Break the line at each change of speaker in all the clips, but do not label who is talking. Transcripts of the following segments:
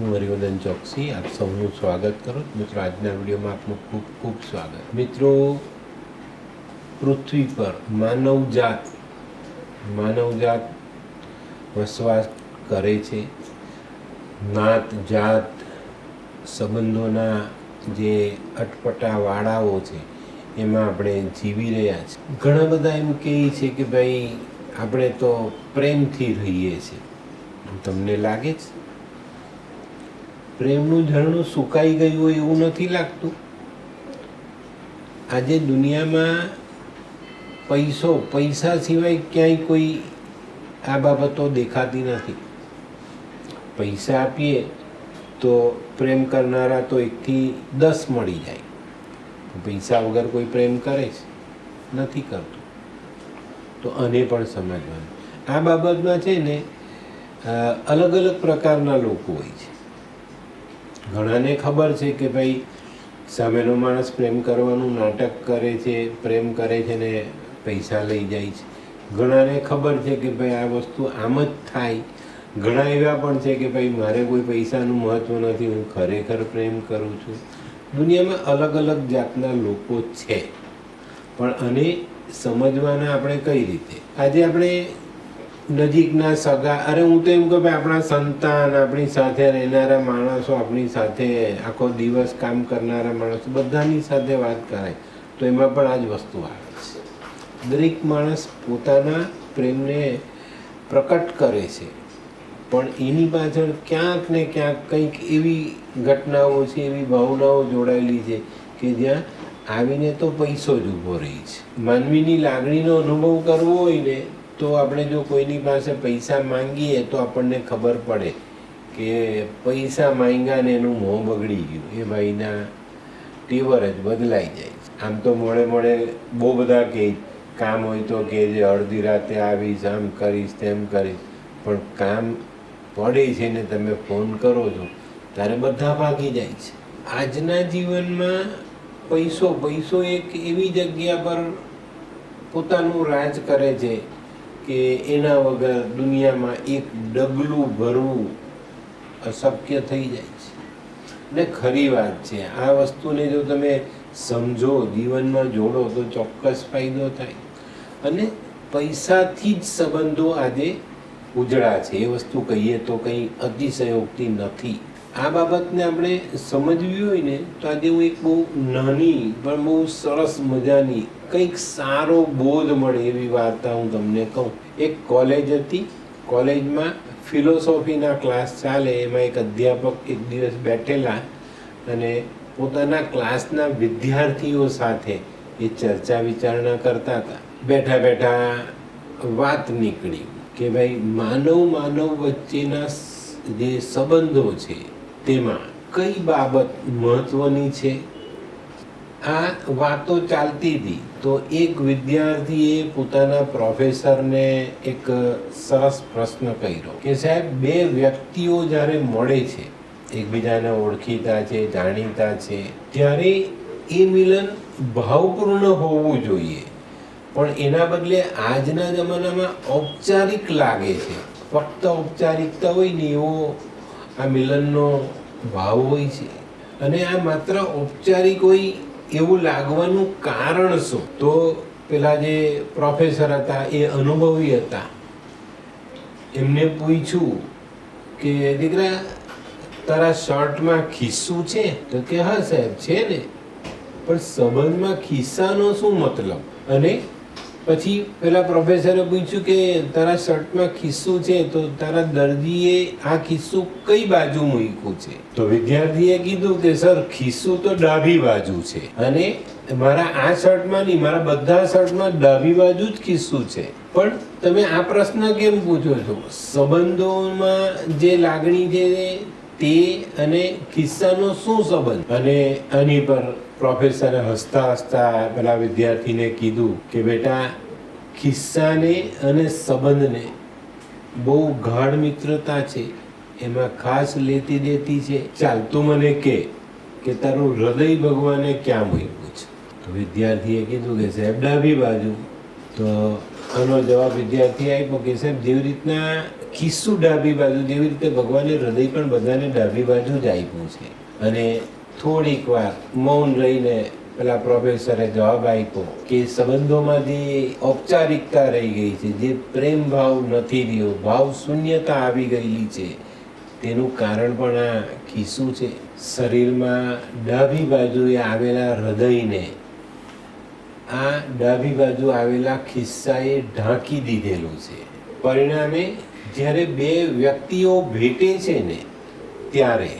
હું હરિવર્ધન ચોકસી, આપ સૌનું સ્વાગત કરું. મિત્રો, આજના વિડીયોમાં આપનું ખૂબ ખૂબ સ્વાગત. મિત્રો, પૃથ્વી પર માનવજાત માનવજાત વસવાસ કરે છે. નાત જાત સંબંધોના જે અટપટા વાળાઓ છે, એમાં આપણે જીવી રહ્યા છીએ ઘણા બધા એમ કહે છે કે ભાઈ, આપણે તો પ્રેમથી રહીએ છીએ. તમને લાગે છે? પ્રેમનું ઝરણું સુકાઈ ગયું હોય એવું નથી લાગતું. આજે દુનિયામાં પૈસો, પૈસા સિવાય ક્યાંય કોઈ આ બાબતો દેખાતી નથી. પૈસા આપીએ તો પ્રેમ કરનારા તો એકથી દસ મળી જાય. પૈસા વગર કોઈ પ્રેમ કરે છે? નથી કરતું. તો આને પણ સમજવાનું. આ બાબતમાં છે ને અલગ અલગ પ્રકારના લોકો હોય છે. ઘણાને ખબર છે કે ભાઈ, સામેનો માણસ પ્રેમ કરવાનું નાટક કરે છે, પ્રેમ કરે છે ને પૈસા લઈ જાય છે. ઘણાને ખબર છે કે ભાઈ, આ વસ્તુ આમ જ થાય. ઘણા એવા પણ છે કે ભાઈ, મારે કોઈ પૈસાનું મહત્ત્વ નથી, હું ખરેખર પ્રેમ કરું છું. દુનિયામાં અલગ અલગ જાતના લોકો છે. પણ આને સમજવાના આપણે કઈ રીતે? આજે આપણે નજીકના સગા અરે હું તો એમ કહું ભાઈ આપણા સંતાન, આપણી સાથે રહેનારા માણસો, આપણી સાથે આખો દિવસ કામ કરનારા માણસો, બધાની સાથે વાત કરાય. તો એમાં પણ આ જ વસ્તુ આવે છે. દરેક માણસ પોતાના પ્રેમને પ્રકટ કરે છે. પણ એની પાછળ ક્યાંક ને ક્યાંક કંઈક એવી ઘટનાઓ છે, એવી ભાવનાઓ જોડાયેલી છે કે જ્યાં આવીને તો પૈસો જ ઊભો રહી છે. માનવીની લાગણીનો અનુભવ કરવો હોય ને તો આપણે જો કોઈની પાસે પૈસા માંગીએ તો આપણને ખબર પડે કે પૈસા માંગ્યા ને એનું મોં બગડી ગયું. એ ભાઈના ટેવર જ બદલાઈ જાય છે. આમ તો મોડે મોડે બહુ બધા કે કામ હોય તો કે જે અડધી રાતે આવીશ, આમ કરીશ, તેમ કરીશ. પણ કામ પડે છે ને તમે ફોન કરો છો, ત્યારે બધા ભાગી જાય છે. આજના જીવનમાં પૈસો પૈસો એક એવી જગ્યા પર પોતાનું રાજ કરે છે કે એના વગર દુનિયામાં એક ડગલું ભરવું અશક્ય થઈ જાય છે. ને ખરી વાત છે, આ વસ્તુને જો તમે સમજો, જીવનમાં જોડો તો ચોક્કસ ફાયદો થાય. અને પૈસાથી જ સંબંધો આજે ઉજળા છે. એ વસ્તુ કહીએ તો કંઈ અતિશયોક્તિ નથી. આ બાબતને આપણે સમજવી હોય ને, તો આજે હું એક બહુ નાની પણ બહુ સરસ મજાની કંઈક સારો બોધ મળે એવી વાર્તા હું તમને કહું. એક કોલેજ હતી. કોલેજમાં ફિલોસોફીના ક્લાસ ચાલે. એમાં એક અધ્યાપક એક દિવસ બેઠેલા અને પોતાના ક્લાસના વિદ્યાર્થીઓ સાથે એ ચર્ચા વિચારણા કરતા હતા. બેઠા બેઠા વાત નીકળી કે ભાઈ માનવ માનવ વચ્ચેના જે સંબંધો છે તેમાં કઈ બાબત મહત્વની છે? આ વાતો ચાલતી હતી તો એક વિદ્યાર્થીએ પોતાના પ્રોફેસરને એક સરસ પ્રશ્ન કર્યો કે સાહેબ, બે વ્યક્તિઓ જ્યારે મળે છે, એકબીજાને ઓળખીતા છે, જાણીતા છે, ત્યારે એ મિલન ભાવપૂર્ણ હોવું જોઈએ. પણ એના બદલે આજના જમાનામાં ઔપચારિક લાગે છે. ફક્ત ઔપચારિકતા હોય ને એવો આ મિલનનો ભાવ હોય છે. અને આ માત્ર ઔપચારિક હોય એવું લાગવાનું કારણ શું? તો પેલા જે પ્રોફેસર હતા, એ અનુભવી હતા. એમને પૂછ્યું કે, દીકરા, તારા શર્ટમાં ખિસ્સું છે? તો કે, હા સાહેબ, છે ને. પણ સંબંધમાં ખિસ્સાનો શું મતલબ? અને પછી પેલા પ્રોફેસરે પૂછ્યું કે, તારા શર્ટમાં ખિસ્સું છે તો તારા દર્દીએ આ ખિસ્સું કઈ બાજુ મૂક્યું છે? તો વિદ્યાર્થીએ કીધું કે, સર, ખિસ્સું તો ડાબી બાજુ છે અને મારા આ શર્ટમાં નહીં, મારા બધા શર્ટમાં ડાબી બાજુ જ ખિસ્સું છે. પણ તમે આ પ્રશ્ન કેમ પૂછો છો? સંબંધોમાં જે લાગણી છે તે અને ખિસ્સાનો શું સંબંધ? અને આની પર પ્રોફેસરે હસતા હસતા પેલા વિદ્યાર્થીને કીધું કે, બેટા, ખિસ્સાને અને સંબંધને બહુ ગાઢ મિત્રતા છે. એમાં ખાસ લેતી દેતી છે. ચાલ તું મને કે કે તારું હૃદય ભગવાને ક્યાં મૂક્યું છે? તો વિદ્યાર્થીએ કીધું કે, સાહેબ, ડાબી બાજુ. તો આનો જવાબ વિદ્યાર્થી આપ્યો કે, સાહેબ, જેવી રીતના ખિસ્સું ડાબી બાજુ, જેવી રીતે ભગવાને હૃદય પણ બધાને ડાબી બાજુ જ આપ્યું છે. અને થોડીક વાર મૌન રહીને પેલા પ્રોફેસરે જવાબ આપ્યો કે સંબંધોમાંથી ઔપચારિકતા રહી ગઈ છે. જે પ્રેમ ભાવ નથી રહ્યો, ભાવ શૂન્યતા આવી ગયેલી છે. તેનું કારણ પણ આ ખિસ્સું છે. શરીરમાં ડાબી બાજુએ આવેલા હૃદયને આ ડાબી બાજુ આવેલા ખિસ્સાએ ઢાંકી દીધેલું છે. પરિણામે જ્યારે બે વ્યક્તિઓ ભેટે છે ને, ત્યારે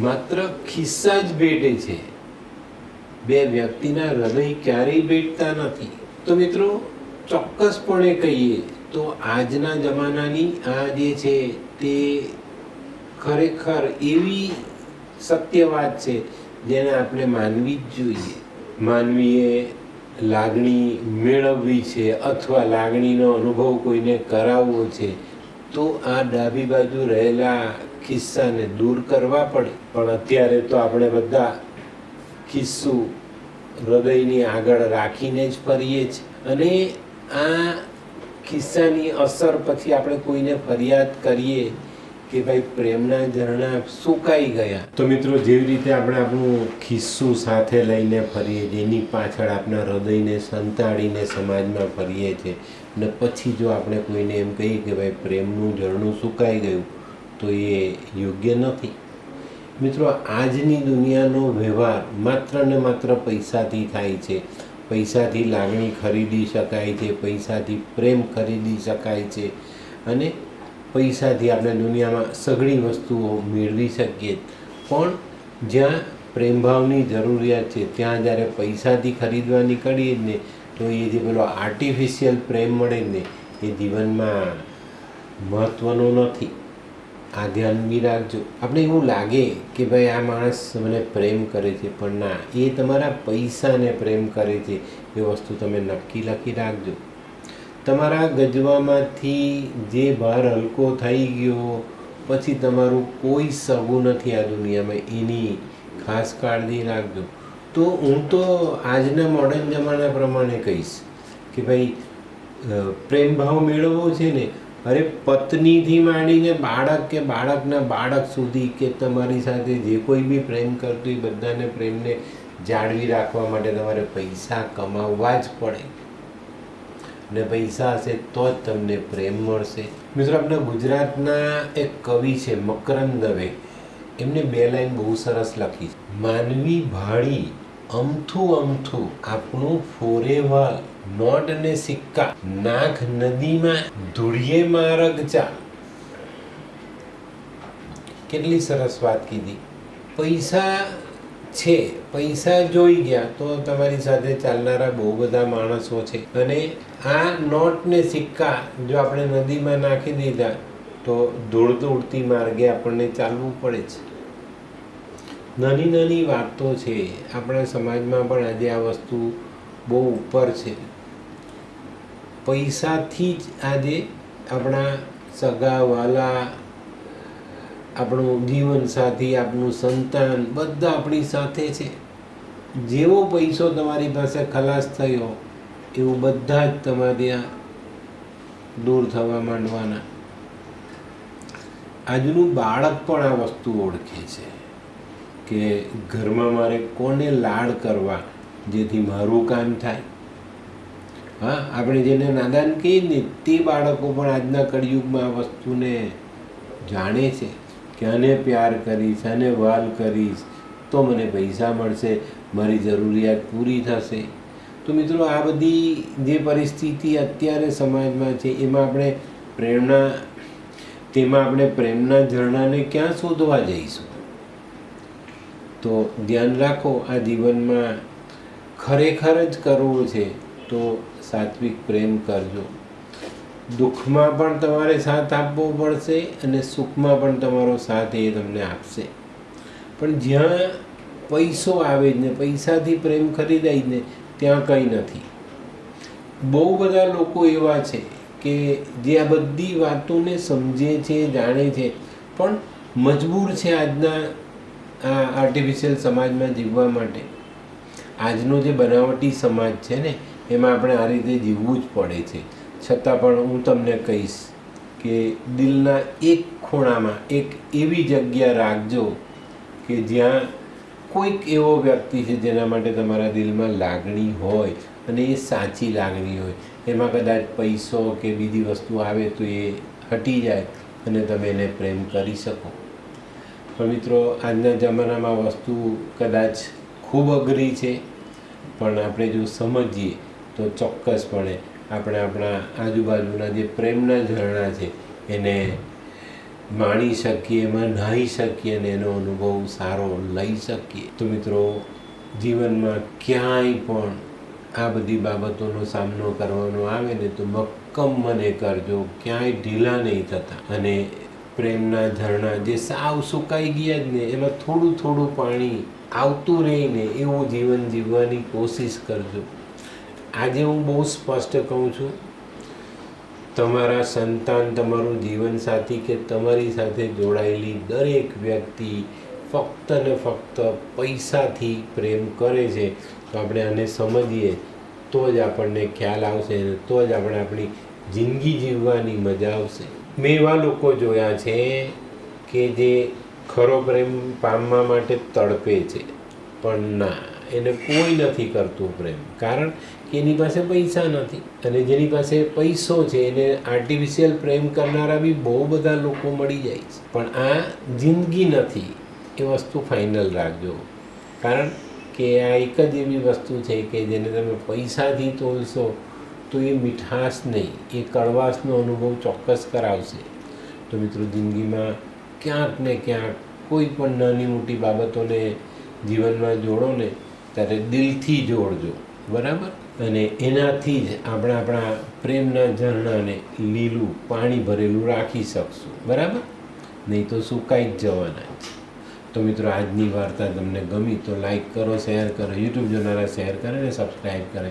માત્ર ખિસ્સા જ ભેટે છે. બે વ્યક્તિના હૃદય ક્યારેય ભેટતા નથી. તો મિત્રો, ચોક્કસપણે કહીએ તો આજના જમાનાની આ જે છે તે ખરેખર એવી સત્ય વાત છે જેને આપણે માનવી જ જોઈએ. માનવીએ લાગણી મેળવવી છે અથવા લાગણીનો અનુભવ કોઈને કરાવવો છે તો આ ડાબી બાજુ રહેલા ખિસ્સાને દૂર કરવા પડે. પણ અત્યારે તો આપણે બધા ખિસ્સું હૃદયની આગળ રાખીને જ ફરીએ છીએ. અને આ ખિસ્સાની અસર પછી આપણે કોઈને ફરિયાદ કરીએ કે ભાઈ પ્રેમના ઝરણા સુકાઈ ગયા. તો મિત્રો, જેવી રીતે આપણે આપણું ખિસ્સું સાથે લઈને ફરીએ છીએ એની પાછળ આપણા હૃદયને સંતાડીને સમાજમાં ફરીએ છીએ ને પછી જો આપણે કોઈને એમ કહીએ કે ભાઈ પ્રેમનું ઝરણું સુકાઈ ગયું, તો એ યોગ્ય નથી. મિત્રો, આજની દુનિયાનો વ્યવહાર માત્ર ને માત્ર પૈસાથી થાય છે. પૈસાથી લાગણી ખરીદી શકાય છે, પૈસાથી પ્રેમ ખરીદી શકાય છે અને પૈસાથી આપણે દુનિયામાં સઘળી વસ્તુઓ મેળવી શકીએ. પણ જ્યાં પ્રેમભાવની જરૂરિયાત છે, ત્યાં જ્યારે પૈસાથી ખરીદવા નીકળીએ ને તો એ જે પેલો આર્ટિફિશિયલ પ્રેમ મળે ને, એ જીવનમાં મહત્ત્વનો નથી. આ ધ્યાન બી રાખજો. આપણે એવું લાગે કે ભાઈ આ માણસ મને પ્રેમ કરે છે, પણ ના, એ તમારા પૈસાને પ્રેમ કરે છે, એ વસ્તુ તમે નક્કી લખી રાખજો. તમારા ગજવામાંથી જે ભાર હલકો થઈ ગયો, પછી તમારું કોઈ સગું નથી આ દુનિયામાં, એની ખાસ કાળજી રાખજો. તો હું તો આજના મોડર્ન જમાના પ્રમાણે કહીશ કે ભાઈ પ્રેમ ભાવ મેળવવો છે ને, અરે પત્નીથી માંડીને બાળક કે બાળકના બાળક સુધી કે તમારી સાથે જે કોઈ બી પ્રેમ કરતું એ બધાને પ્રેમને જાળવી રાખવા માટે તમારે પૈસા કમાવવા જ પડે. ને પૈસા હશે તો જ તમને પ્રેમ મળશે. મિત્રો, આપણા ગુજરાતના એક કવિ છે, મકરંદ દવે. એમને બે લાઈન બહુ સરસ લખી માનવી ભાળી અમથું અમથું આપણું ફોરેવર નોટ ને સિક્કા. નાખ નદીમાં ધૂળીએ માર્ગ ચાલ કેટલી સરસ વાત કીધી. પૈસા છે, પૈસા જોઈ ગયા તો તમારી સાથે ચાલનારા બહુ બધા માણસો છે. અને આ નોટ ને સિક્કા જો આપણે નદીમાં નાખી દીધા તો ધૂળ ઉડતી માર્ગે આપણને ચાલવું પડે છે નાની નાની વાતો છે. આપણા સમાજમાં પણ આજે આ વસ્તુ બહુ ઉપર છે. પૈસાથી જ આજે આપણા સગા વાલા આપણું જીવન સાથી આપણું સંતાન બધા આપણી સાથે છે. જેવો પૈસો તમારી પાસે ખલાસ થયો, એવું બધા જ તમારે દૂર થવા માંડવાના. આજનું બાળક પણ આ વસ્તુ ઓળખે છે. કે ઘરમાં મારે કોને લાડ કરવા જેથી મારું કામ થાય? હા, આપણે જેને નાદાન કહીએ ને, તે બાળકો પણ આજના કળિયુગમાં આ વસ્તુને જાણે છે કે આને પ્યાર કરીશ, આને વાલ કરીશ, તો મને પૈસા મળશે, મારી જરૂરિયાત પૂરી થશે. તો મિત્રો, આ બધી જે પરિસ્થિતિ અત્યારે સમાજમાં છે, એમાં આપણે પ્રેરણા, તેમાં આપણે પ્રેમના ઝરણાને ક્યાં શોધવા જઈશું? તો ધ્યાન રાખો, આ જીવનમાં ખરેખર જ કરવું છે તો સાત્વિક પ્રેમ કરજો. દુઃખમાં પણ તમારે સાથ આપવો પડશે અને સુખમાં પણ તમારો સાથ એ તમને આપશે. પણ જ્યાં પૈસો આવે જ ને, પૈસાથી પ્રેમ ખરીદાય જ ને, ત્યાં કંઈ નથી. બહુ બધા લોકો એવા છે કે જે આ બધી વાતોને સમજે છે, જાણે છે, પણ મજબૂર છે આજના આ આર્ટિફિશિયલ સમાજમાં જીવવા માટે. આજનો જે બનાવટી સમાજ છે ને, એમાં આપણે આ રીતે જીવવું જ પડે છે. છતાં પણ હું તમને કહીશ કે દિલના એક ખૂણામાં, એક એવી જગ્યા રાખજો કે જ્યાં કોઈક એવો વ્યક્તિ છે જેના માટે તમારા દિલમાં લાગણી હોય અને એ સાચી લાગણી હોય. એમાં કદાચ પૈસો કે બીજી વસ્તુ આવે તો એ હટી જાય અને તમે એને પ્રેમ કરી શકો. પણ મિત્રો, આજના જમાનામાં વસ્તુ કદાચ ખૂબ અઘરી છે, પણ આપણે જો સમજીએ તો ચોક્કસપણે આપણે આપણા આજુબાજુના જે પ્રેમના ઝરણા છે, એને માણી શકીએ, એમાં નાહી શકીએ અને એનો અનુભવ સારો લઈ શકીએ. તો મિત્રો, જીવનમાં ક્યાંય પણ આ બધી બાબતોનો સામનો કરવાનો આવે ને તો મક્કમ મને કરજો, ક્યાંય ઢીલા નહીં થતા. અને પ્રેમના ઝરણા, જે સાવ સુકાઈ ગયા જ ને, એમાં થોડું થોડું પાણી આવતું રહીને એવું જીવન જીવવાની કોશિશ કરજો. આજે હું બહુ સ્પષ્ટ કહું છું, તમારા સંતાન તમારું જીવનસાથી કે તમારી સાથે જોડાયેલી દરેક વ્યક્તિ ફક્ત ને ફક્ત પૈસાથી પ્રેમ કરે છે, તો આપણે આને સમજીએ, તો જ આપણને ખ્યાલ આવશે તો જ આપણે આપણી જિંદગી જીવવાની મજા આવશે. મેં એવા લોકો જોયા છે કે જે ખરો પ્રેમ પામવા માટે તડપે છે. પણ ના, એને કોઈ નથી કરતું પ્રેમ. કારણ કે એની પાસે પૈસા નથી. અને જેની પાસે પૈસો છે, એને આર્ટિફિશિયલ પ્રેમ કરનારા બી બહુ બધા લોકો મળી જાય છે. પણ આ જિંદગી નથી. એ વસ્તુ ફાઇનલ રાખજો. કારણ કે આ એક જ એવી વસ્તુ છે કે જેને તમે પૈસાથી તોલશો તો એ મીઠાશ નહીં, એ કડવાશનો અનુભવ ચોક્કસ કરાવશે. તો મિત્રો, જિંદગીમાં ક્યાંક ને ક્યાંક કોઈ પણ નાની મોટી બાબતોને જીવનમાં જોડો ને, ત્યારે દિલથી જોડજો, બરાબર? અને એનાથી જ આપણે આપણા પ્રેમના ઝરણાને લીલું, પાણી ભરેલું રાખી શકશું, બરાબર? નહીં તો સુકાઈ જ જવાના છે. તો મિત્રો, આજની વાર્તા તમને ગમી તો લાઈક કરો, શેર કરો, યુટ્યુબ જોનારા શેર કરે ને સબસ્ક્રાઈબ કરે.